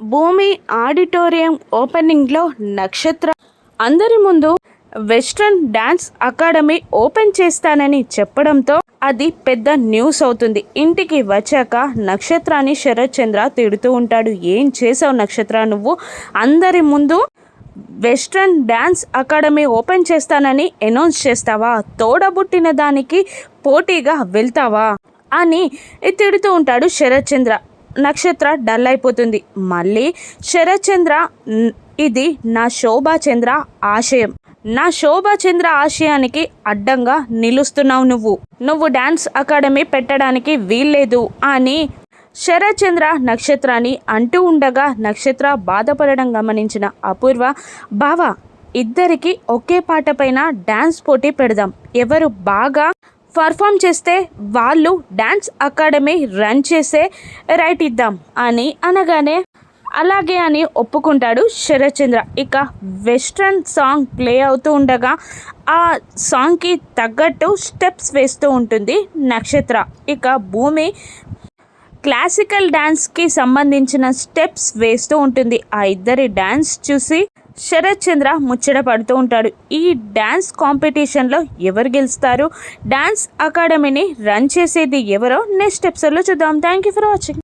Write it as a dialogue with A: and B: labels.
A: భూమి ఆడిటోరియం ఓపెనింగ్లో నక్షత్ర అందరి ముందు వెస్ట్రన్ డాన్స్ అకాడమీ ఓపెన్ చేస్తానని చెప్పడంతో అది పెద్ద న్యూస్ అవుతుంది. ఇంటికి వచ్చాక నక్షత్రాన్ని శరత్ చంద్ర తిడుతూ ఉంటాడు. ఏం చేసావు నక్షత్ర? నువ్వు అందరి ముందు వెస్ట్రన్ డ్యాన్స్ అకాడమీ ఓపెన్ చేస్తానని అనౌన్స్ చేస్తావా? తోడబుట్టిన దానికి పోటీగా వెళ్తావా? అని తిడుతూ ఉంటాడు శరత్ చంద్ర. నక్షత్ర డల్ అయిపోతుంది. మళ్ళీ శరత్చంద్ర ఇది నా శోభాచంద్ర ఆశయం. నా శోభాచంద్ర ఆశయానికి అడ్డంగా నిలుస్తున్నావు నువ్వు. నువ్వు డ్యాన్స్ అకాడమీ పెట్టడానికి వీల్లేదు అని శరత్చంద్ర నక్షత్రాన్ని అంటూ ఉండగా నక్షత్ర బాధపడడం గమనించిన అపూర్వ బావా ఇద్దరికి ఒకే పాట పైన డ్యాన్స్ పోటీ పెడదాం. ఎవరు బాగా పర్ఫామ్ చేస్తే వాళ్ళు డ్యాన్స్ అకాడమీ రన్ చేసే రైట్ ఇద్దాం అని అనగానే అలాగే అని ఒప్పుకుంటాడు శరత్ చంద్ర ఇక వెస్ట్రన్ సాంగ్ ప్లే అవుతూ ఉండగా ఆ సాంగ్కి తగ్గట్టు స్టెప్స్ వేస్తూ ఉంటుంది నక్షత్ర. ఇక భూమి క్లాసికల్ డ్యాన్స్కి సంబంధించిన స్టెప్స్ వేస్తూ ఉంటుంది. ఆ ఇద్దరి డ్యాన్స్ చూసి శరత్ చంద్ర ముచ్చట పడుతూ ఉంటాడు. ఈ డ్యాన్స్ కాంపిటీషన్లో ఎవరు గెలుస్తారు? డ్యాన్స్ అకాడమీని రన్ చేసేది ఎవరో? నెక్స్ట్ ఎపిసోడ్లో చూద్దాం. Thank you for watching